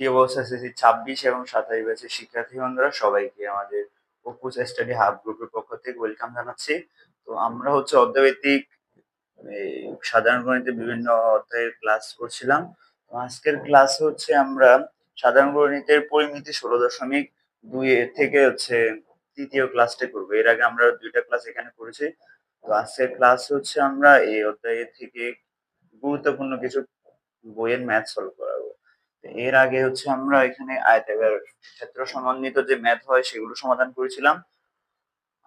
কি অবস্থা? এসএসসি ছাব্বিশ এবং সাতাশ ব্যাচের শিক্ষার্থী বন্ধুরা, সবাইকে আমাদের ওপুস স্টাডি হাব গ্রুপের পক্ষ থেকে ওয়েলকাম জানাচ্ছি। তো আমরা হচ্ছে অর্ধভিত্তিক এই সাধারণ গণিতে বিভিন্ন অধ্যায়ের ক্লাস করছিলাম। আজকের ক্লাস হচ্ছে আমরা সাধারণ গণিতের পরিমিতি ষোলো দশমিক দুই এর থেকে হচ্ছে তৃতীয় ক্লাসটা করব। এর আগে আমরা দুইটা ক্লাস এখানে করেছি। তো আজকের ক্লাস হচ্ছে আমরা এই অধ্যায়ের থেকে গুরুত্বপূর্ণ কিছু বইয়ের ম্যাথ সলভ করাবো। তো এর আগে হচ্ছে আমরা এখানে আয়তাকার ক্ষেত্র সমন্বিত যে ম্যাথ হয় সেগুলো সমাধান করেছিলাম।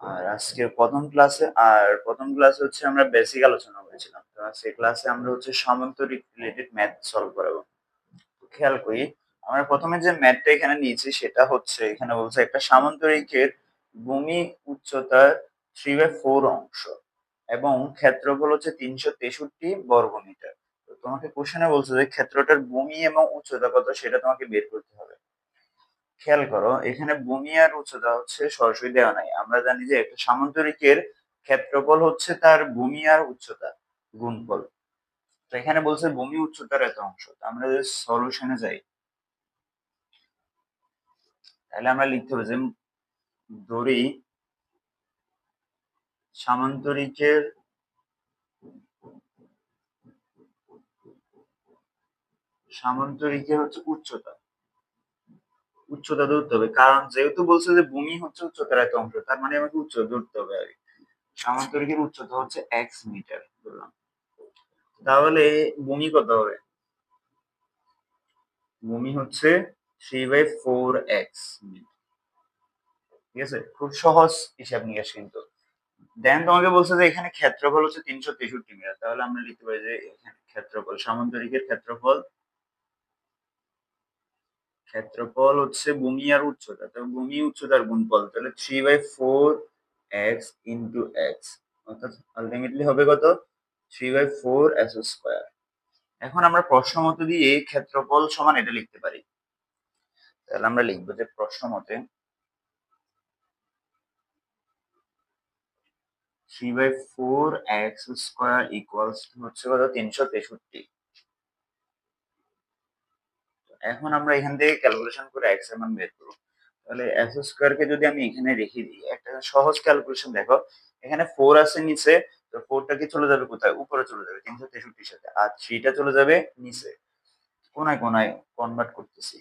আর আজকে প্রথম ক্লাসে আর প্রথম ক্লাসে হচ্ছে আমরা বেসিক আলোচনা করেছিলাম। তো ক্লাসে আমরা হচ্ছে সামান্তরিক রিলেটেড ম্যাথ সলভ করাবো। খেয়াল করি, আমরা প্রথমে যে ম্যাথটা এখানে নিয়েছি সেটা হচ্ছে, এখানে বলছে একটা সামান্তরিকের ভূমি উচ্চতার থ্রি বাই ফোর অংশ এবং ক্ষেত্রফল হচ্ছে তিনশো তেষট্টি বর্গ মিটার তো তোমাকে কোশ্চেনে বলছে যে ক্ষেত্রটার ভূমি এবং উচ্চতা কত সেটা তোমাকে বের করতে হবে। খেয়াল করো, এখানে ভূমি আর উচ্চতা হচ্ছে সরাসরি দেওয়া নাই। আমরা জানি যে একটা সামান্তরিকের ক্ষেত্রফল হচ্ছে তার ভূমি আর উচ্চতা গুণফল। তো এখানে বলছে ভূমি উচ্চতার এত অংশ। আমরা যদি সলিউশনে যাই, তাহলে আমরা লিখতে হবে যে দড়ি সামান্তরিকের সামান্তরিকের হচ্ছে উচ্চতা। উচ্চতা ধরতে হবে। কারণ যেহেতু বলছে যে ভূমি হচ্ছে উচ্চতার একটা অংশ, তার মানে আমাকে উচ্চতা ধরতে হবে আর সামান্তরিকের উচ্চতা হচ্ছে এক্স মিটার বললাম তাহলে ভূমি কত হবে? ভূমি হচ্ছে থ্রি বাই ফোর এক্স ঠিক আছে? খুব সহজ হিসাব নিকাশ কিন্তু। দেন তোমাকে বলছে যে এখানে ক্ষেত্রফল হচ্ছে তিনশো তেষট্টি মিটার তাহলে আমরা লিখতে পারি যে এখানে ক্ষেত্রফল সামান্তরিকের ক্ষেত্রফল ক্ষেত্রফল হচ্ছে ভূমি আর উচ্চতা। তো ভূমি, উচ্চতার গুণফল, তাহলে three by four x into x অর্থাৎ আলটিমেটলি হবে কত? Three by four x square এখন আমরা প্রশ্ন মতো দিয়ে ক্ষেত্রফল সমান এটা লিখতে পারি। তাহলে আমরা লিখব যে প্রশ্ন মতে three by four x square equals হচ্ছে কত? তিনশো তেষট্টি। এখন আমরা এখান থেকে ক্যালকুলেশন করে এক্সের মান বের করব। তাহলে এক্স স্কোয়ারকে যদি আমি এখানে রেখে দিই, একটা সহজ ক্যালকুলেশন দেখো, এখানে ফোর আছে নিচে, তো ফোরটা কি চলে যাবে কোথায়? উপরে চলে যাবে, তিনশো তেষট্টির সাথে। আর থ্রিটা চলে যাবে নিচে। কোনায় কোনায় কনভার্ট করতেছি।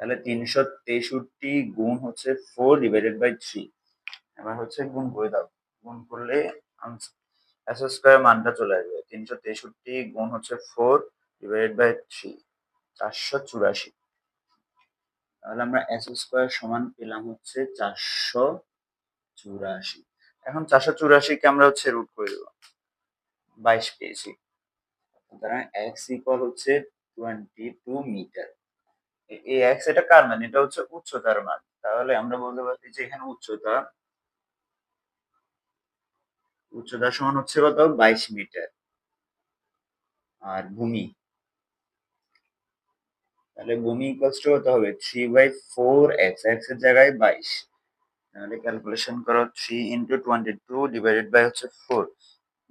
তাহলে তিনশো তেষট্টি গুণ হচ্ছে ফোর ডিভাইডেড বাই থ্রি এবার হচ্ছে গুণ করে দাও। গুণ করলে এস স্কোয়ার মানটা চলে আসবে। তিনশো তেষট্টি গুণ হচ্ছে ফোর ডিভাইডেড বাই থ্রি চারশো চুরাশি। তাহলে আমরা এস স্কোয়ার সমান পেলাম হচ্ছে চারশো চুরাশি। এখন চারশো চুরাশিকে আমরা হচ্ছে রুট করে দেবো। বাইশ পেয়েছি। সুতরাং এক্স ইকুয়াল হচ্ছে টোয়েন্টি টু মিটার এই এক্স এটা কার মান? এটা হচ্ছে উচ্চতার মান। তাহলে আমরা বলতে পারি যে এখানে উচ্চতা উচ্চতা সমান হচ্ছে কত? বাইশ মিটার আর ভূমি? তাহলে ভূমি ইকুয়ালস টু কত হবে থ্রি বাই ফোর এক্স এক্সের জায়গায় বাইশ। তাহলে ক্যালকুলেশন করো three into twenty two divided by হচ্ছে ফোর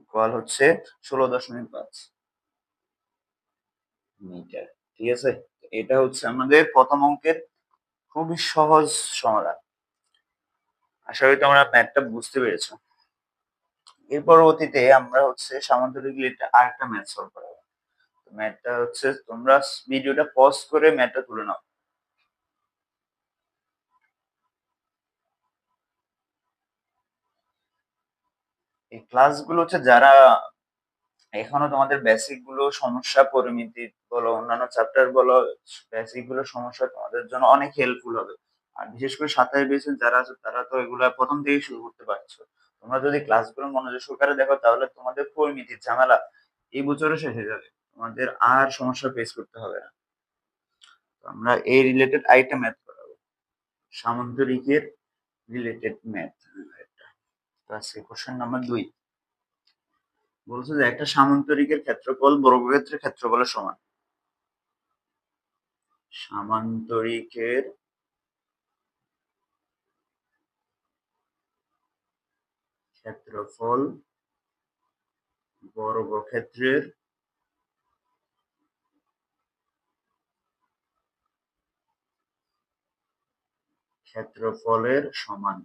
ইকুয়াল হচ্ছে ষোলো দশমিক পাঁচ মিটার, ঠিক আছে? এটা হচ্ছে আমাদের প্রথম অঙ্কের খুবই সহজ সমাধান। আশা করি তোমরা ম্যাথটা বুঝতে পেরেছ। এর পরবর্তীতে আমরা হচ্ছে সামান্তরিক রিলেটেড আরেকটা ম্যাথ সলভ করাবো। ম্যাথটা হচ্ছে তোমরা ভিডিওটা পজ করে ম্যাথটা তুলে নাও। এই ক্লাসগুলো হচ্ছে যারা এখনও তোমাদের বেসিকগুলো সমস্যা, পরিমিতি বলো, অন্যান্য চ্যাপ্টার বলো বেসিকগুলো সমস্যা তোমাদের জন্য অনেক হেল্পফুল হবে। আর বিশেষ করে সাঁতার বেসিক যারা আছে তারা তো এগুলো প্রথম থেকেই শুরু করতে পারছ। তোমরা যদি ক্লাসগুলো মনোযোগ সহকারে দেখো তাহলে তোমাদের পরিমিতির ঝামেলা এই বছরে শেষ হয়ে যাবে। তোমাদের আর সমস্যা ফেস করতে হবে না। আমরা এই রিলেটেড আইটা ম্যাথ করাবো। সামন্তরিকের রিলেটেড ম্যাথ আজকে কোশ্চেন নাম্বার দুই। বলছে যে একটা সামান্তরিকের ক্ষেত্রফল বর্গক্ষেত্রের ক্ষেত্রফলের সমান। সামান্তরিকের ক্ষেত্রফল বর্গক্ষেত্রের ক্ষেত্রফলের সমান।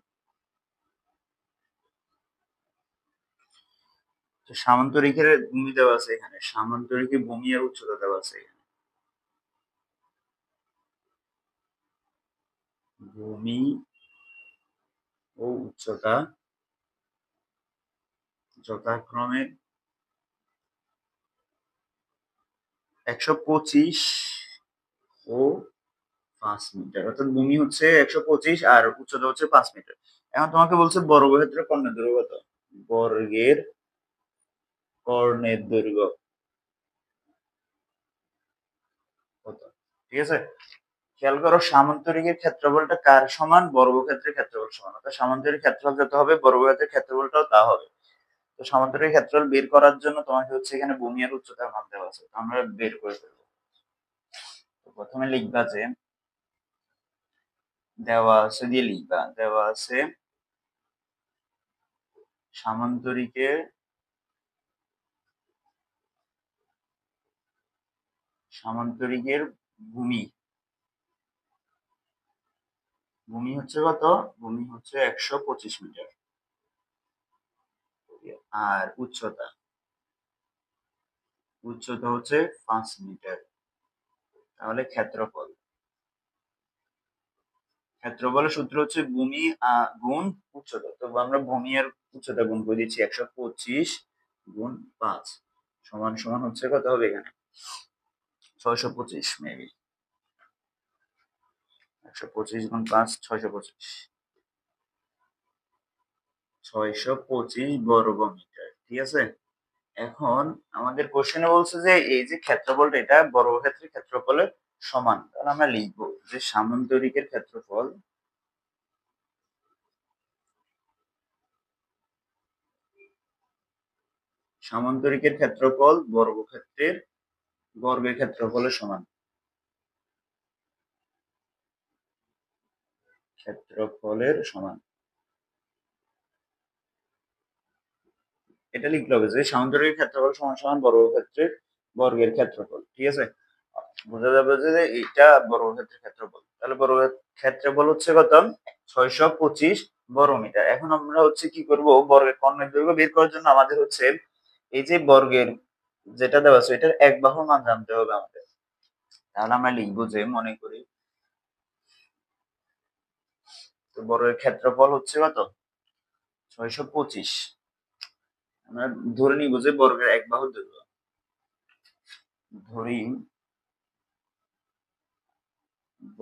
সামান্তরিকের ভূমি দেওয়া আছে এখানে। সামান্তরিকের ভূমি আর উচ্চতা দেওয়া আছে এখানে। ভূমি ও উচ্চতা যথাক্রমে একশো পঁচিশ ও পাঁচ মিটার। অর্থাৎ ভূমি হচ্ছে একশো পঁচিশ আর উচ্চতা হচ্ছে পাঁচ মিটার। এখন তোমাকে বলছে বর্গক্ষেত্রে কর্ণের দৈর্ঘ্য কত? বর্গের কর্ণের দৈর্ঘ্য কত? ঠিক আছে? খেয়াল করো, সামান্তরিকের ক্ষেত্রফলটা কার সমান? বর্গক্ষেত্রের ক্ষেত্রফল সমান। অর্থাৎ সামান্তরিক ক্ষেত্রফল যত হবে, বর্গক্ষেত্রের ক্ষেত্রফলটাও তা হবে। তো সামান্তরিক ক্ষেত্রফল বের করার জন্য তোমাকে হচ্ছে এখানে ভূমি আর উচ্চতার মান দেওয়া আছে আমরা বের করে ফেলব। প্রথমে লিখবা যে দেওয়া আছে, দিয়ে লিখবা। দেওয়া আছে সামান্তরিকের সামান্তরিকের ভূমি। ভূমি হচ্ছে কত? ভূমি হচ্ছে একশো পঁচিশ মিটার। আর উচ্চতা? উচ্চতা হচ্ছে পাঁচ মিটার। তাহলে ক্ষেত্রফল। ক্ষেত্রফলের সূত্র হচ্ছে ভূমি গুণ উচ্চতা। তো আমরা ভূমি আর উচ্চতা গুণ করে দিচ্ছি একশো পঁচিশ গুণ পাঁচ। সমান সমান হচ্ছে কত হবে এখানে? ছয়শো পঁচিশ মেবি একশো পঁচিশ গুণ পাঁচ, ছয়শো পঁচিশ। ছয়শো পঁচিশ বর্গ মিটার, ঠিক আছে? এখন আমাদের কোশ্চেনে বলছে যে এই যে ক্ষেত্রফলটা, এটা বর্গক্ষেত্রের ক্ষেত্রফলের সমান, তাহলে আমরা লিখব যে সামান্তরিকের ক্ষেত্রফল সামান্তরিকের ক্ষেত্রফল বর্গক্ষেত্রের বর্গের ক্ষেত্রফলের সমান। ক্ষেত্রফলের সমান। এটা লিখতে হবে যে সামান্তরিক ক্ষেত্রফল সমান সমান বর্গক্ষেত্রের বর্গের ক্ষেত্রফল, ঠিক আছে? বোঝা যাবে যে এটা বড় বর্গক্ষেত্রের ক্ষেত্রফল। তাহলে বর্গ ক্ষেত্রফল হচ্ছে কত? ছয়শো পঁচিশ বর্গ মিটার এখন আমরা হচ্ছে কি করব? বর্গের কর্ণের দৈর্ঘ্য বের করার জন্য আমাদের হচ্ছে এই যে বর্গের যেটা দেওয়া আছে, এটার এক বাহু মান জানতে হবে আমাদের। তাহলে আমরা লিখব যে, মনে করি তো বর্গের ক্ষেত্রফল হচ্ছে কত? ছয়শো পঁচিশ। আমরা ধরে নিব যে বর্গের এক বাহু দৈর্ঘ্য। ধরি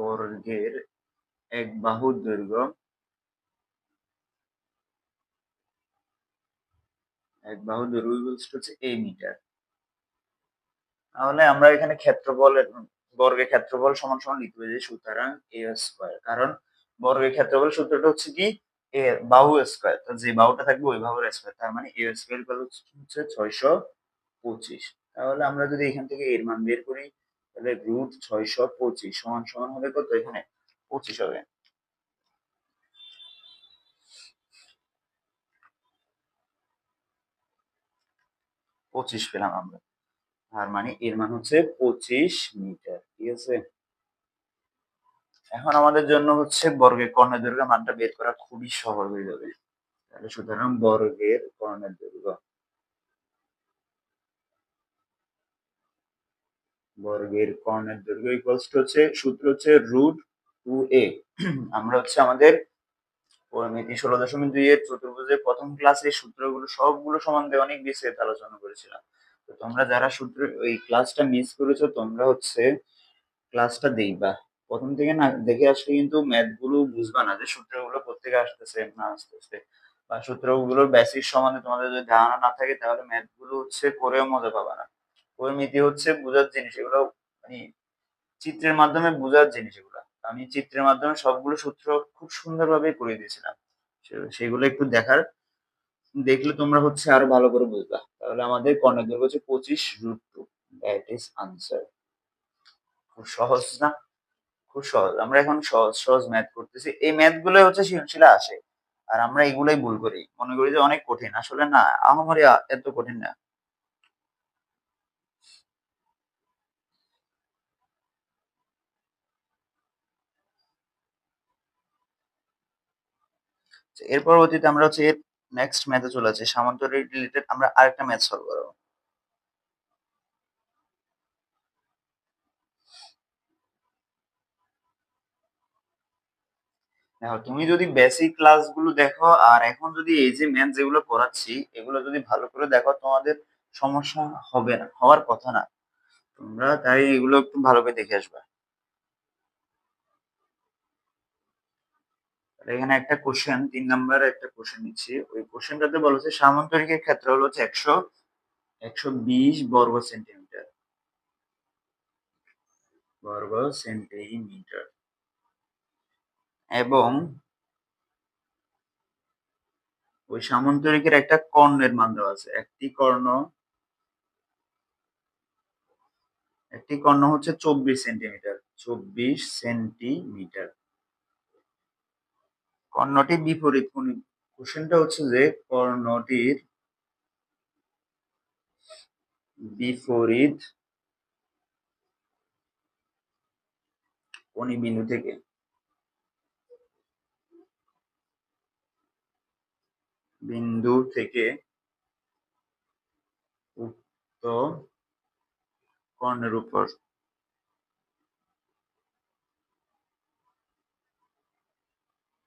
বর্গের এক বাহু দৈর্ঘ্য, এক বাহু দৈর্ঘ্য হচ্ছে এই মিটার তাহলে আমরা এখানে ক্ষেত্রফলের বর্গের ক্ষেত্রফল সমান সমান লিখতে যে সুতরাং এ স্কোয়ার কারণ বর্গের ক্ষেত্রফল সূত্রটা হচ্ছে কি? এ বাহু স্কোয়ার যে বাহুটা থাকবে ওই বাহুর স্কোয়ার তার মানে এ স্কোয়ার হচ্ছে ছয়শো পঁচিশ। তাহলে আমরা যদি এখান থেকে এর মান বের করি তাহলে রুট ছয়শো পঁচিশ সমান সমান হবে কত এখানে? পঁচিশ হবে। পঁচিশ পেলাম আমরা। তার মানে এর মান হচ্ছে পঁচিশ মিটার, ঠিক আছে? এখন আমাদের জন্য হচ্ছে বর্গের কর্ণের দৈর্ঘ্য মানটা বের করা খুবই সহজ হয়ে যাবে। তাহলে সুতরাং বর্গের কর্ণের দৈর্ঘ্য বর্গের কর্ণের দৈর্ঘ্য ইকুয়ালস টু হচ্ছে, সূত্র হচ্ছে রুট টু এ আমরা হচ্ছে আমাদের পরিমিতি ষোলো দশমিক দুই এর চতুর্ভুজের প্রথম ক্লাসে সূত্রগুলো, সবগুলো সম্বন্ধে অনেক বিস্তারিত আলোচনা করেছিলাম। তো তোমরা যারা সূত্র, ওই ক্লাসটা মিস করেছ, তোমরা হচ্ছে ক্লাসটা দেখবা। প্রথম থেকে না, দেখে আসলে কিন্তু ম্যাথগুলো বুঝবা না যে সূত্রগুলো কোথেকে আসতেছে না আসতেছে। বা সূত্রগুলোর বেসিক সম্বন্ধে তোমাদের যদি ধারণা না থাকে, তাহলে ম্যাথগুলো হচ্ছে করেও মজা পাবা না। পরিমিতি হচ্ছে বোঝার জিনিস, এগুলো মানে চিত্রের মাধ্যমে বোঝার জিনিস এগুলো। আমি চিত্রের মাধ্যমে সবগুলো সূত্র খুব সুন্দরভাবে করে দিয়েছিলাম। সেগুলো একটু দেখার। দেখলে তোমরা হচ্ছে আরও ভালো করে বুঝবা। তাহলে আমাদের কর্ণের দৈর্ঘ্য হচ্ছে পঁচিশ root two that is answer খুব সহজ না? খুব সহজ। আমরা এখন সহজ সহজ ম্যাথ করতেছি। এই ম্যাথগুলো হচ্ছে সৃজনশীলে আসে। আর আমরা এগুলোই ভুল করি। মনে করি যে অনেক কঠিন। আসলে না আমারই এত কঠিন না। এর পরবর্তীতে আমরা হচ্ছে এর নেক্সট ম্যাথে চলে যাচ্ছি সামান্তরিক রিলেটেড আমরা আরেকটা ম্যাথ সলভ করব। দেখো, তুমি যদি বেসিক ক্লাসগুলো দেখো, আর এখন যদি এই যে ম্যাথ যেগুলো পড়াচ্ছি, এগুলো যদি ভালো করে দেখো, তোমাদের সমস্যা হবে না, হওয়ার কথা না। তোমরা তাই এগুলো একটু ভালো করে দেখে আসবা। এখানে একটা কোশ্চেন তিন নাম্বার একটা কোশ্চেন নিচ্ছি। ওই কোশ্চেনটাতে বলেছে সামান্তরিকের ক্ষেত্রে হলো হচ্ছে একশো একশো বিশ বর্গ সেন্টিমিটার। বর্গ সেন্টিমিটার। এবং ওই সামান্তরিকের একটা কর্ণের মান দেওয়া আছে। একটি কর্ণ একটি কর্ণ হচ্ছে চব্বিশ সেন্টিমিটার চব্বিশ সেন্টিমিটার। কর্ণটি বিপরীত কোশ্চেনটা হচ্ছে যে কর্ণটির বিপরীত কোন বিন্দু থেকে। বিন্দু থেকে উক্ত কর্ণের উপর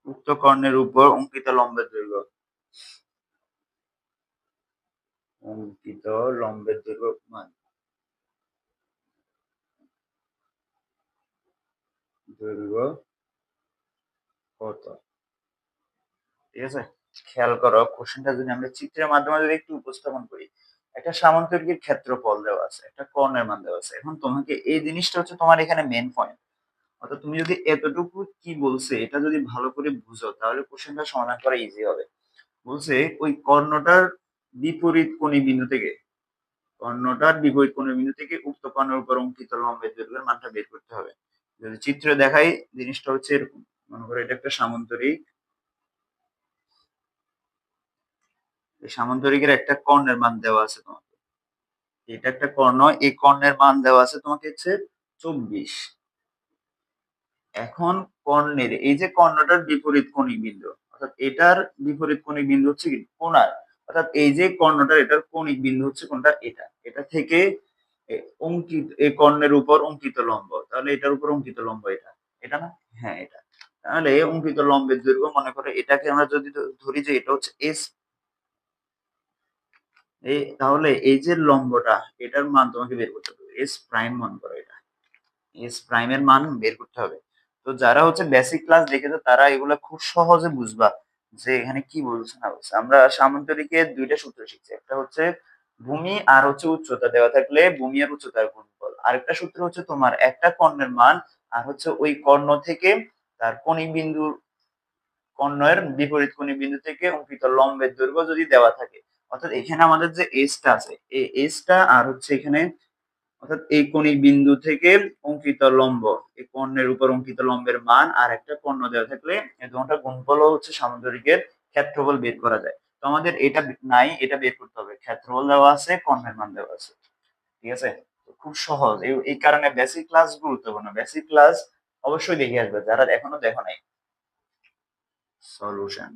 উক্ত কর্ণের উপর অঙ্কিত লম্বের দৈর্ঘ্য। অঙ্কিত লম্বের দৈর্ঘ্য মান। দৈর্ঘ্য কত? ঠিক আছে? খেয়াল করো কোশ্চেনটা যদি আমরা চিত্রের মাধ্যমে যদি একটু উপস্থাপন করি, একটা সামান্তরিকের ক্ষেত্রফল দেওয়া আছে, একটা কর্ণের মান দেওয়া আছে। এখন তোমাকে এই জিনিসটা হচ্ছে তোমার এখানে মেন পয়েন্ট অর্থাৎ তুমি যদি এতটুকু কি বলছে, এটা যদি ভালো করে বুঝো, তাহলে কোশ্চেনটা সমাধান করা ইজি হবে। বলছে, ওই কর্ণটার বিপরীত কোণী বিন্দু থেকে, কর্ণটার বিপরীত কোণী বিন্দু থেকে উক্ত কর্ণের উপর অঙ্কিত লম্বের দৈর্ঘ্যের মানটা বের করতে হবে। যদি চিত্র দেখাই, জিনিসটা হচ্ছে এরকম। মনে করো এটা একটা সামান্তরিক সামান্তরিকের একটা কর্ণের মান দেওয়া আছে তোমাকে। এটা একটা কর্ণ, এই কর্ণের মান দেওয়া আছে তোমাকে হচ্ছে চব্বিশ। এখন কর্ণের, এই যে কর্ণটার বিপরীত কোণিক বিন্দু অর্থাৎ এটার বিপরীত কোণিক বিন্দু হচ্ছে কি? কোণার। অর্থাৎ এই যে কর্ণটার, এটার কোণিক বিন্দু হচ্ছে কোনটা এটা। এটা থেকে অঙ্কিত এই কর্ণের উপর অঙ্কিত লম্ব। তাহলে এটার উপর অঙ্কিত লম্ব এটা। এটা না? হ্যাঁ এটা। তাহলে অঙ্কিত লম্বের দৈর্ঘ্য মনে করে এটাকে আমরা যদি ধরি যে এটা হচ্ছে এস এই তাহলে এই যে লম্বটা, এটার মান তোমাকে বের করতে হবে। এস প্রাইম মান করো এটা। এস প্রাইমের মান বের করতে হবে। তো যারা হচ্ছে বেসিক ক্লাস দেখেছ, তারা এগুলো খুব সহজে বুঝবা যে এখানে কি বলছে না বলছে। আমরা সামান্তরিকের দুইটা সূত্র শিখছি। একটা হচ্ছে ভূমি আর হচ্ছে উচ্চতা দেওয়া থাকলে ভূমি আর উচ্চতার গুণফল। আরেকটা সূত্র হচ্ছে তোমার একটা কর্ণের মান আর হচ্ছে ওই কর্ণ থেকে তার কণিক বিন্দু কর্ণের বিপরীত কণিক বিন্দু থেকে অঙ্কিত লম্বের দৈর্ঘ্য যদি দেওয়া থাকে, অর্থাৎ এখানে আমাদের যে এসটা আছে, এই এসটা আর হচ্ছে এখানে অর্থাৎ এই কণিক বিন্দু থেকে অঙ্কিত লম্ব, এই কর্ণের উপর অঙ্কিত লম্বের মান আর একটা কর্ণ দেওয়া থাকলে এই দুটা গুণফল হচ্ছে সামুদ্রিকের ক্ষেত্রফল বের করা যায়। তো আমাদের এটা নাই, এটা বের করতে হবে। ক্ষেত্রফল দেওয়া আছে, কর্ণের মান দেওয়া আছে। ঠিক আছে? খুব সহজ। এই কারণে বেসিক ক্লাস গুরুত্বপূর্ণ। বেসিক ক্লাস অবশ্যই দেখে আসবে। যারা এখনও দেখো নাই। সলিউশন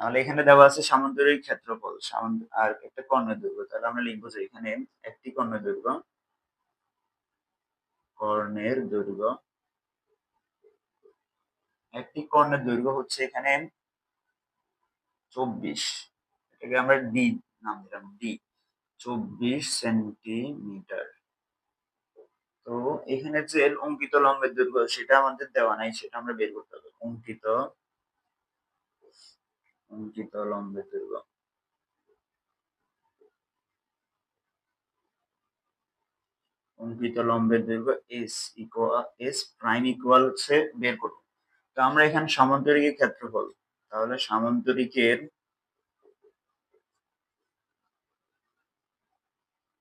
তাহলে এখানে দেওয়া আছে সামান্তরিক ক্ষেত্রফল আর একটা কর্ণের দৈর্ঘ্য তাহলে আমরা লিখব যে এখানে একটি কর্ণ দৈর্ঘ্য কর্ণের দৈর্ঘ্য, একটি কর্ণের দৈর্ঘ্য হচ্ছে এখানে চব্বিশ। এটাকে আমরা ডি নাম দিলাম ডি চব্বিশ সেন্টিমিটার। তো এখানে যে অঙ্কিত লম্বের দৈর্ঘ্য, সেটা আমাদের দেওয়া নাই, সেটা আমরা বের করতে হবে। অঙ্কিত অঙ্কিত লম্বের দৈর্ঘ্য। অঙ্কিত লম্বের দৈর্ঘ্য S equal S prime equal হচ্ছে বের করব তো আমরা এখানে সামান্তরিকের ক্ষেত্রফল তাহলে সামান্তরিকের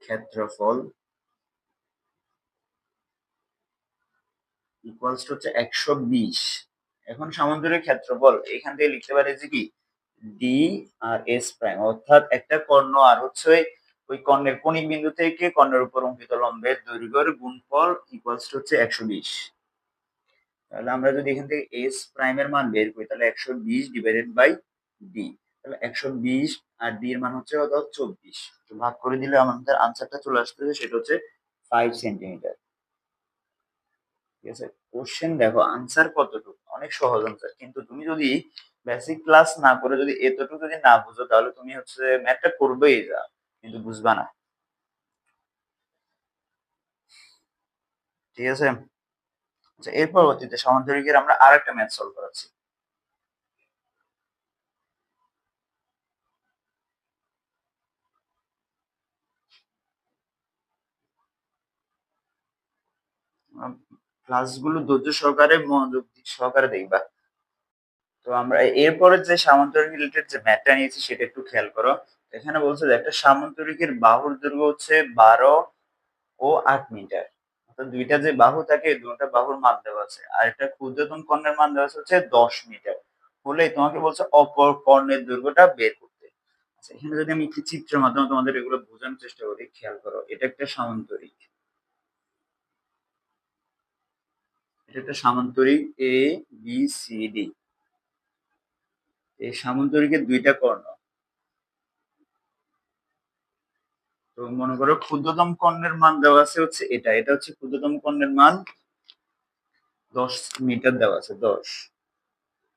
ক্ষেত্রফল ইকুয়ালস হচ্ছে একশো বিশ। এখন সামান্তরিক ক্ষেত্রফল, এখান থেকে লিখতে পারি যে কি? ডি আর এস প্রাইম অর্থাৎ একটা কর্ণ আর হচ্ছে ওই কর্ণের কোণিক বিন্দু থেকে কর্ণের উপর অঙ্কিত লম্বের দৈর্ঘ্যের গুণফল ইকুয়ালস টু হচ্ছে একশো বিশ। তাহলে আমরা যদি এখান থেকে এস প্রাইমের মান বের করি, তাহলে একশো বিশ ডিভাইডেড বাই ডি তাহলে একশো বিশ আর ডি এর মান হচ্ছে কত? চব্বিশ। তো ভাগ করে দিলে আমাদের আনসারটা চলে আসতেছে, সেটা হচ্ছে ফাইভ সেন্টিমিটার ঠিক আছে? কোশ্চেন দেখো আনসার কতটুকু? অনেক সহজ আনসার কিন্তু তুমি যদি বেসিক ক্লাস না করে যদি এতটুকু যদি না বুঝো, তাহলে তুমি হচ্ছে ম্যাথটা করবেই যা, কিন্তু বুঝবা না। ঠিক আছে? আচ্ছা এর পরবর্তীতে সমান্তরিকের আমরা আর একটা ম্যাথ সলভ করাচ্ছি ক্লাসগুলো ধৈর্য সহকারে মনোযোগ সহকারে দেখবা। তো আমরা এরপরে যে সামান্তরিক রিলেটেড যে ম্যাথটা নিয়েছি সেটা একটু খেয়াল করো। এখানে বলছে যে একটা সামান্তরিকের বাহুর দৈর্ঘ্য হচ্ছে বারো ও আট মিটার। অর্থাৎ দুইটা যে বাহু থাকে দুটা বাহুর মান দেওয়া আছে। আর একটা ক্ষুদ্রতম কর্ণের মান দেওয়া আছে হচ্ছে দশ মিটার। বলে তোমাকে বলছে অপর কর্ণের দৈর্ঘ্যটা বের করতে। আচ্ছা এখানে যদি আমি একটি চিত্রের মাধ্যমে তোমাদের এগুলো বোঝানোর চেষ্টা করি, খেয়াল করো, এটা একটা সামান্তরিক। এটা একটা সামান্তরিক এ বি সি ডি এই সামান্তরিকের দুইটা কর্ণ। তো মনে করো ক্ষুদ্রতম কর্ণের মান দেওয়া আছে হচ্ছে এটা এটা হচ্ছে ক্ষুদ্রতম কর্ণের মান দশ মিটার দেওয়া আছে, দশ।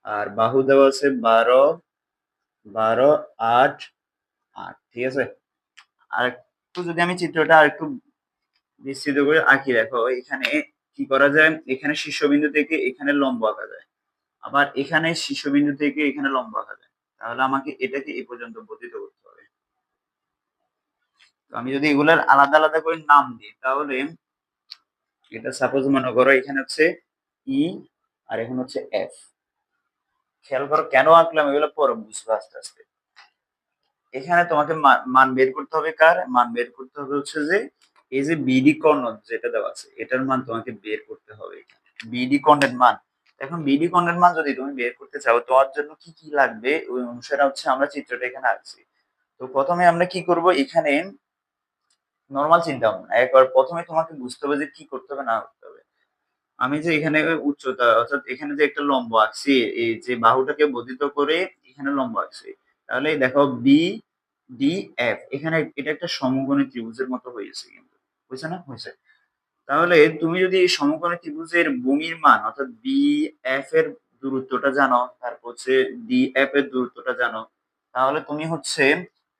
আর বাহু দেওয়া আছে বারো বারো, আট আট, ঠিক আছে? আর একটু যদি আমি চিত্রটা আর একটু বিস্তৃত করে আঁকি, দেখো এখানে কি করা যায়? এখানে শীর্ষবিন্দু থেকে এখানে লম্ব আঁকা যায়। আবার এখানে শীর্ষবিন্দু থেকে এখানে লম্ব আঁকা যায় তাহলে আমাকে এটাকে এই পর্যন্ত বর্ধিত করতে হবে। তো আমি যদি এগুলার আলাদা আলাদা করে নাম দিই, তাহলে এটা সাপোজ মনে করো এখানে হচ্ছে ই আর এখন হচ্ছে এফ খেয়াল করো কেন আঁকলাম? এগুলো পরে বুঝব আস্তে আস্তে। এখানে তোমাকে মান বের করতে হবে কার? মান বের করতে হবে হচ্ছে যে, এই যে বিডি কর্ণ যেটা দেওয়া আছে, এটার মান তোমাকে বের করতে হবে। বিডি কর্ণের মান। এখন বিডি কর্ণের মান যদি তুমি বের করতে চাও তোমার জন্য কি কি লাগবে? ওই অনুসারে হচ্ছে আমরা চিত্রটা এখানে আঁকছি। তো প্রথমে আমরা কি করব? এখানে নর্মাল চিন্তা ভাবনা। একবার প্রথমে তোমাকে বুঝতে হবে যে কি করতে হবে, না করতে হবে। আমি যে এখানে উচ্চতা, অর্থাৎ এখানে যে একটা লম্ব আঁকছি এই যে বাহুটাকে বর্ধিত করে এখানে লম্ব আঁকছি। তাহলে দেখো বি ডি এফ এখানে এটা একটা সমকোণী ত্রিভুজের মতো হয়েছে কিন্তু। বুঝছে না? হয়েছে। তাহলে তুমি যদি সমকোণী ত্রিভুজের ভূমির মান, অর্থাৎ বি এফ এর দূরত্বটা জানো, তারপর হচ্ছে ডি এফ এর দূরত্বটা জানো, তাহলে তুমি হচ্ছে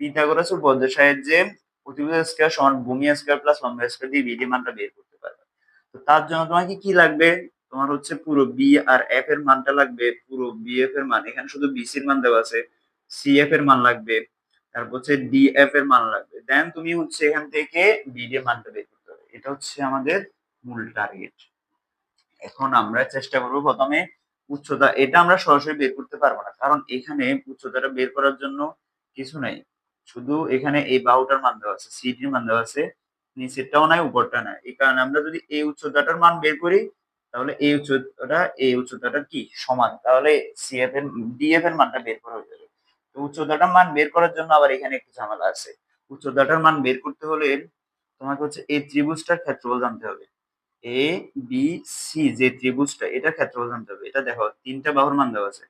পিথাগোরাস উপপাদ্যের সাহায্যে প্রতিভুজ স্কয়ার সমান ভূমি স্কয়ার প্লাস লম্বা স্কয়ার দিয়ে বিডি মানটা বের করতে পারবে। তো তার জন্য তোমাকে কি লাগবে? তোমার হচ্ছে পুরো বি আর এফ এর মানটা লাগবে, পুরো বি এফ এর মান। এখানে শুধু বি সির মান দেওয়া আছে সি এফ এর মান লাগবে, তারপর হচ্ছে ডি এফ এর মান লাগবে। দেন তুমি হচ্ছে এখান থেকে বিডি এর মানটা বের এটা হচ্ছে আমাদের মূল টার্গেট এখন আমরা চেষ্টা করব প্রথমে উচ্চতা, এটা আমরা সরাসরি বের করতে পারব না, কারণ এখানে উচ্চতাটা বের করার জন্য কিছু নাই। শুধু এখানে এই বাহুটার মান দেওয়া আছে সিটির মান দেওয়া আছে, নিচেরটাও নাই, উপরটা নাই। এই কারণে আমরা যদি এই উচ্চতাটার মান বের করি, তাহলে এই উচ্চতাটা এই উচ্চতাটা কি? সমান। তাহলে সিএফ এর ডিএফ এর মানটা বের করা হয়ে যাবে। তো উচ্চতাটার মান বের করার জন্য আবার এখানে একটু ঝামেলা আছে। উচ্চতাটার মান বের করতে হলে তোমাকে হচ্ছে এই ত্রিভুজটার ক্ষেত্রফল জানতে হবে। এ বি সি যে ত্রিভুজটা এটা ক্ষেত্রফল জানতে হবে। এটা দেখো, তিনটা বাহুর মান দেওয়া আছে।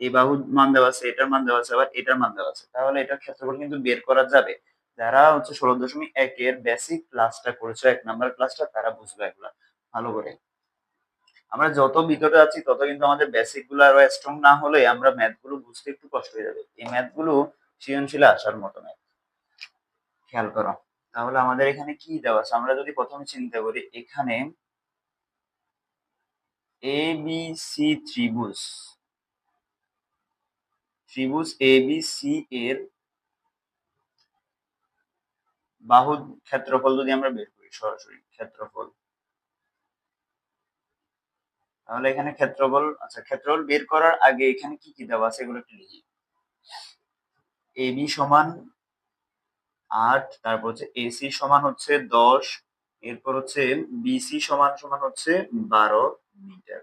এই বাহুর মান দেওয়া আছে, এটার মান দেওয়া আছে, আবার এটার মান দেওয়া আছে। তাহলে এটার ক্ষেত্রফল কিন্তু বের করা যাবে। যারা হচ্ছে ষোলো দশমিক একের বেসিক ক্লাসটা করেছ, এক নাম্বার ক্লাসটা তারা বুঝবে এগুলা ভালো করে। আমরা যত ভিতরে আছি, তত কিন্তু আমাদের বেসিকগুলো আরও স্ট্রং না হলে আমরা ম্যাথগুলো বুঝতে একটু কষ্ট হয়ে যাবে। এই ম্যাথগুলো সৃজনশীলে আসার মতো ম্যাথ খেয়াল করো। তাহলে আমাদের এখানে কি দেওয়া আছে? আমরা যদি প্রথমে চিন্তা করি, এখানে এ বি সি ত্রিভুজ। ত্রিভুজ এ বি সি এর বাহু ক্ষেত্রফল যদি আমরা বের করি, সরাসরি ক্ষেত্রফল। তাহলে এখানে ক্ষেত্রফল আচ্ছা ক্ষেত্রফল বের করার আগে এখানে কি কি দেওয়া আছে? এগুলো একটু লিখি। এ বি সমান আট, তারপর হচ্ছে এসি সমান হচ্ছে দশ, এরপর হচ্ছে বিসি সমান সমান হচ্ছে বারো মিটার।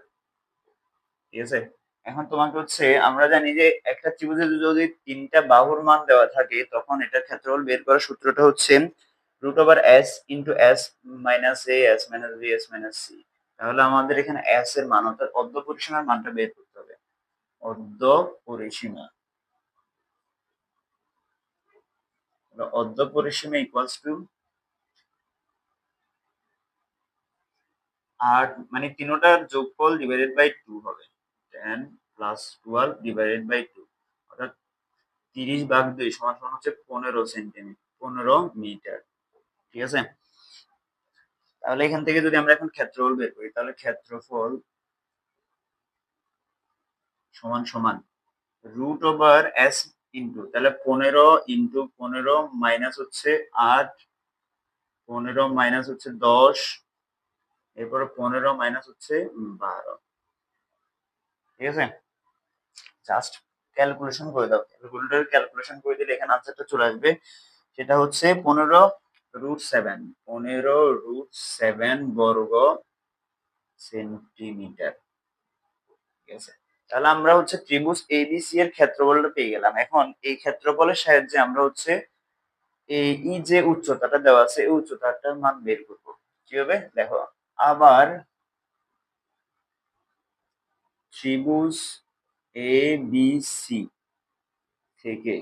ঠিক আছে? এখন তোমাকে হচ্ছে, আমরা জানি যে একটা ত্রিভুজে যদি তিনটা বাহুর মান দেওয়া থাকে, তখন এটা ক্ষেত্রফল বের করার সূত্রটা হচ্ছে root over S into S minus A S minus B S minus C তাহলে আমাদের এখানে এস এর মান, অর্থাৎ অর্ধ পরিসীমার মানটা বের করতে হবে। অর্ধ পরিসীমা। অর্ধ পরিসীমা ইকুয়ালস টু আট মানে তিনোটার যোগফল ডিভাইডেড বাই টু হবে। Ten plus twelve divided by two অর্থাৎ তিরিশ ভাগ দুই সমান সমান হচ্ছে পনেরো সেন্টিমিটার পনেরো মিটার ঠিক আছে? তাহলে এখান থেকে যদি আমরা এখন ক্ষেত্রফল বের করি, তাহলে ক্ষেত্রফল সমান সমান রুট ওভার এস ইন্টু তাহলে পনেরো ইন্টু পনেরো মাইনাস হচ্ছে আট, পনেরো মাইনাস হচ্ছে দশ, এরপরে পনেরো মাইনাস হচ্ছে বারো। ঠিক আছে? জাস্ট ক্যালকুলেশন করে দাও। ক্যালকুলেটর ক্যালকুলেশন করে দিলে এখানে আনসারটা চলে আসবে। সেটা হচ্ছে পনেরো রুট সেভেন পনেরো রুট সেভেন বর্গ সেন্টিমিটার ঠিক আছে? তাহলে আমরা হচ্ছে ত্রিভুজ এবিসি এর ক্ষেত্রফলটা পেয়ে গেলাম। এখন এই ক্ষেত্রফলের সাহায্যে আমরা হচ্ছে এই ই যে উচ্চতাটা দেওয়া আছে, এই উচ্চতাটার মান বের করব। কি হবে? দেখো, আবার ত্রিভুজ এ বি সি থেকে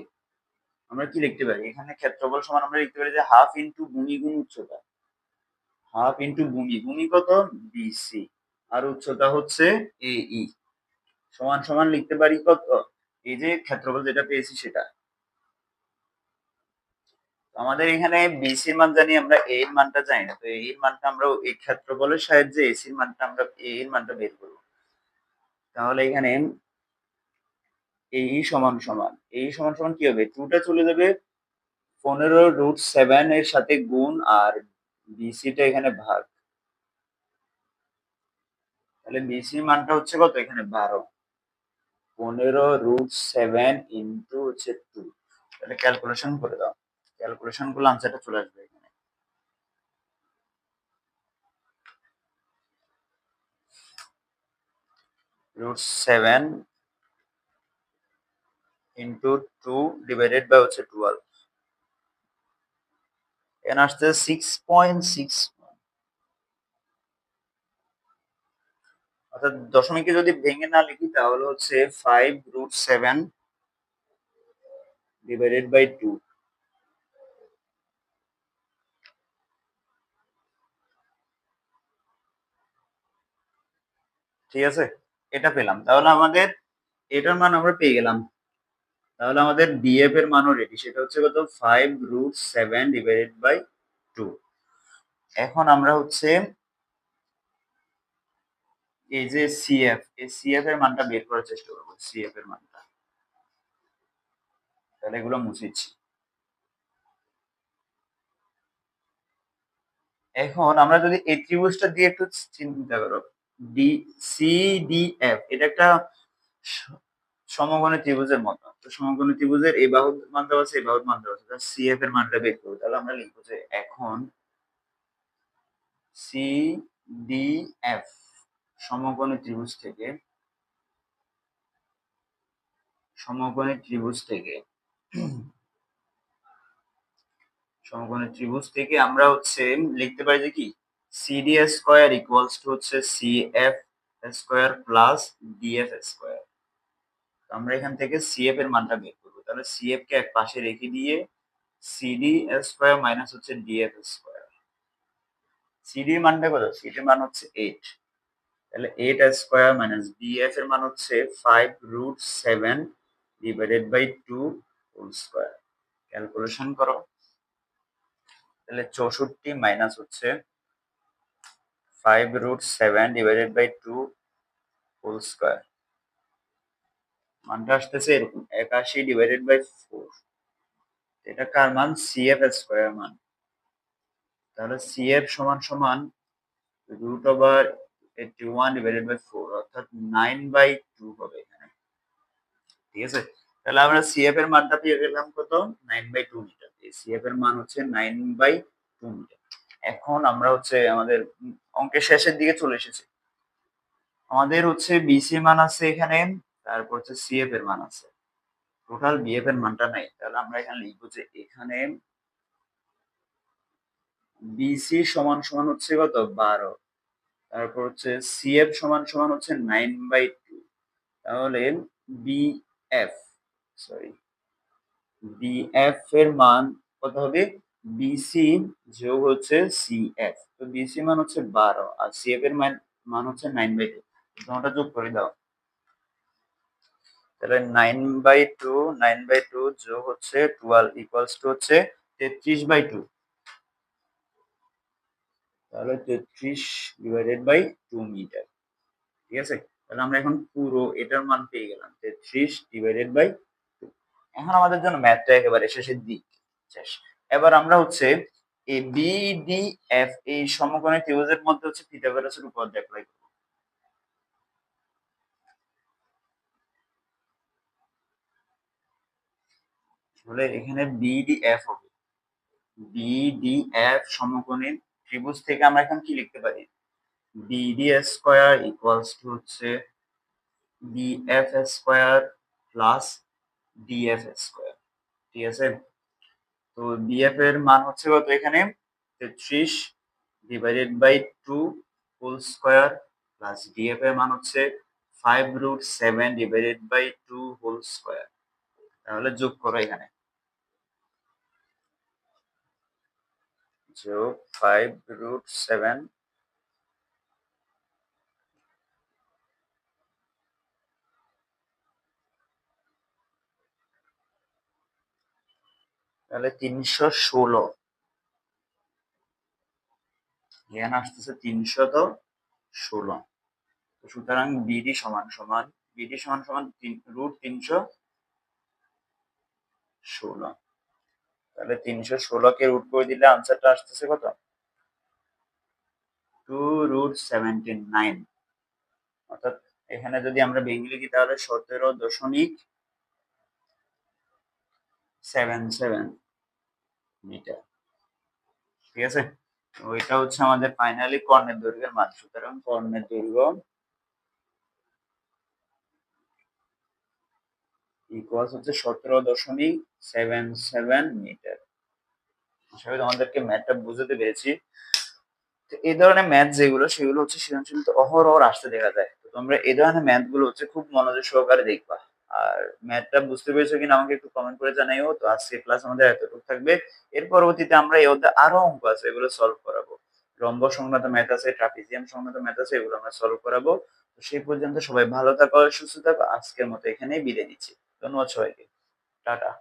আমরা কি লিখতে পারি? এখানে ক্ষেত্রফল সমান আমরা লিখতে পারি যে হাফ ইন্টু ভূমি গুণ উচ্চতা। হাফ ইন্টু ভূমি ভূমি কত? বিসি আর উচ্চতা হচ্ছে এ ই সমান সমান লিখতে পারি কত? এই যে ক্ষেত্রফল যেটা পেয়েছি সেটা। আমাদের এখানে বিসির মান জানি আমরা এ এর মানটা জানি না। তো এ এর মানটা আমরা এই ক্ষেত্রফলের সাহায্যে এসির মানটা আমরা এ এর মানটা বের করব। তাহলে এখানে এই সমান সমান। এই সমান সমান কি হবে? টুটা চলে যাবে পনেরো রুট সেভেন এর সাথে গুণ আর বিসিটা এখানে ভাগ। তাহলে বিসি মানটা হচ্ছে কত? এখানে বারো। পনেরো রুট সেভেন ইন্টু হচ্ছে টু তাহলে ক্যালকুলেশন করে দাও। ক্যালকুলেশন করলে আনসারটা চলে আসবে এখানে। Root seven into two divided by হচ্ছে টুয়েলভ এখানে আসছে সিক্স পয়েন্ট সিক্স অর্থাৎ দশমিকে যদি ভেঙে না লিখি, তাহলে হচ্ছে five root seven divided by two ঠিক আছে? এটা পেলাম। তাহলে আমাদের এটার মান আমরা পেয়ে গেলাম। তাহলে আমাদের ডিএফ এর মানও রেডি সেটা হচ্ছে কত? Five root seven divided by two এখন আমরা হচ্ছে এই যে সিএফ এই সিএফ এর মানটা বের করার চেষ্টা করব সিএফ এর মানটা। তাহলে এগুলো মুছেছি। এখন আমরা যদি এই ত্রিভুজটা দিয়ে একটু চিন্তা করো ডি সি ডি এফ এটা একটা সমগণের ত্রিভুজের মতো। তো সমগণের ত্রিভুজের এই বাহুর মান দেওয়া আছে, এই বাহুর মান দেওয়া আছে। সি এফ এর মানটা বের করব। তাহলে আমরা লিখব যে এখন সি ডি এফ সমকোণী ত্রিভুজ থেকে, সমকোণী ত্রিভুজ থেকে, সমকোণী ত্রিভুজ থেকে আমরা হচ্ছে লিখতে পারি যে কি? সিডি স্কোয়ার ইকুয়ালস টু হচ্ছে C F square plus DF square আমরা এখান থেকে সিএফ এর মানটা বের করব। তাহলে সিএফ কে এক পাশে রেখে দিয়ে সিডি স্কোয়ার মাইনাস হচ্ছে ডিএফ স্কোয়ার সিডি মানটা কত? সিডির মান হচ্ছে এইট তাহলে এইট স্কোয়ার মাইনাস ডিএফ এর মান হচ্ছে five root seven divided by two whole square calculation করো। তাহলে চৌষট্টি মাইনাস হচ্ছে five root seven divided by two whole square মানটা আসতেছে এরকম, একাশি ডিভাইডেড বাই ফোর এটা কার মান? সিএফ স্কোয়ার মান। তাহলে সিএফ সমান সমান root over eighty one divided by অর্থাৎ নাইন বাই টু হবে এখানে। ঠিক আছে? তাহলে আমরা সিএফ এর মানটা পেয়ে গেলাম কত? Nine by two metre CF এর মান হচ্ছে নাইন বাই টু মিটার এখন আমরা হচ্ছে আমাদের অঙ্কের শেষের দিকে চলে এসেছি। আমাদের হচ্ছে বিসি মান আছে এখানে, তারপর হচ্ছে সিএফ এর মান আছে। টোটাল বিএফ এর মানটা নাই। তাহলে আমরা এখানে লিখব যে এখানে বিসি সমান সমান হচ্ছে কত? বারো। তারপর হচ্ছে সিএফ সমান সমান হচ্ছে নাইন বাই টু তাহলে বিএফ সরি বিএফ এর মান কত হবে? বিসি যোগ হচ্ছে সিএফ তো বিসি মান হচ্ছে বারো, আর সিএফ এর মান মান হচ্ছে নাইন বাই টু তোমরা যোগ করে দাও। তাহলে nine by two nine by two যোগ হচ্ছে টুয়েলভ ইকুয়ালস টু হচ্ছে তেত্রিশ বাই টু তাহলে তেত্রিশ ডিভাইডেড বাই টু মিটার ঠিক আছে? তাহলে আমরা এখন পুরো এটার মান পেয়ে গেলাম, তেত্রিশ ডিভাইডেড বাই টু এখন আমাদের জন্য ম্যাথটা একেবারে শেষের দিক, শেষ। এবার আমরা হচ্ছে এই ডি এফ এই সমকোণী ত্রিভুজের মধ্যে হচ্ছে পিথাগোরাসের উপপাদ্য অ্যাপ্লাই করব। তাহলে এখানে বিডিএফ হবে। বিডিএফ সমকোণী ত্রিভুজ থেকে আমরা এখন কি লিখতে পারি? বিডি স্কোয়ার ইকুয়ালস টু হচ্ছে BF square plus DF square ঠিক আছে? তো বিএফ এর মান হচ্ছে কত এখানে? তেত্রিশ divided by two whole square plus DF এর মান হচ্ছে five root seven divided by two whole square তাহলে যোগ করো এখানে। যোগ ফাইভ রুট সেভেন তাহলে তিনশো ষোলো। এখানে আসতেছে তিনশত ষোলো। সুতরাং বিডি সমান সমান, বিডি সমান সমান রুট তিনশো ষোলো। তাহলে তিনশো ষোলোকে রুট করে দিলে আনসারটা আসতেছে কত? টু রুট সেভেন্টি নাইন অর্থাৎ এখানে যদি আমরা ভেঙে লিখি তাহলে সতেরো দশমিক সেভেন সেভেন মিটার। ঠিক আছে? ওইটা হচ্ছে আমাদের ফাইনালি কর্ণের দৈর্ঘ্যের মান। সুতরাং কর্ণের দৈর্ঘ্য ইকুয়ালস হচ্ছে সতেরো দশমিক সেভেন সেভেন মিটার। আশা তোমাদেরকে ম্যাথটা বুঝতে পেরেছি। তো এই ধরনের ম্যাথ যেগুলো, সেগুলো হচ্ছে সৃজনশীল অহরহ আসতে দেখা যায়। তো তোমরা এই ধরনের ম্যাথগুলো হচ্ছে খুব মনোযোগ সহকারে দেখবা। আর ম্যাথটা বুঝতে পেরেছ কিনা আমাকে একটু কমেন্ট করে জানাইও। তো আজকে ক্লাস আমাদের এতটুকু থাকবে। এর পরবর্তীতে আমরা এই অধ্যায় আরও অঙ্ক আছে, এগুলো সলভ করাবো। রম্ব সংক্রান্ত ম্যাথ আছে ট্রাপিজিয়াম সংক্রান্ত ম্যাথ আছে, এগুলো আমরা সলভ করাবো। তো সেই পর্যন্ত সবাই ভালো থাকো, সুস্থ থাকো। আজকের মতো এখানেই বিদায় নিচ্ছি। ধন্যবাদ সবাইকে। টাটা।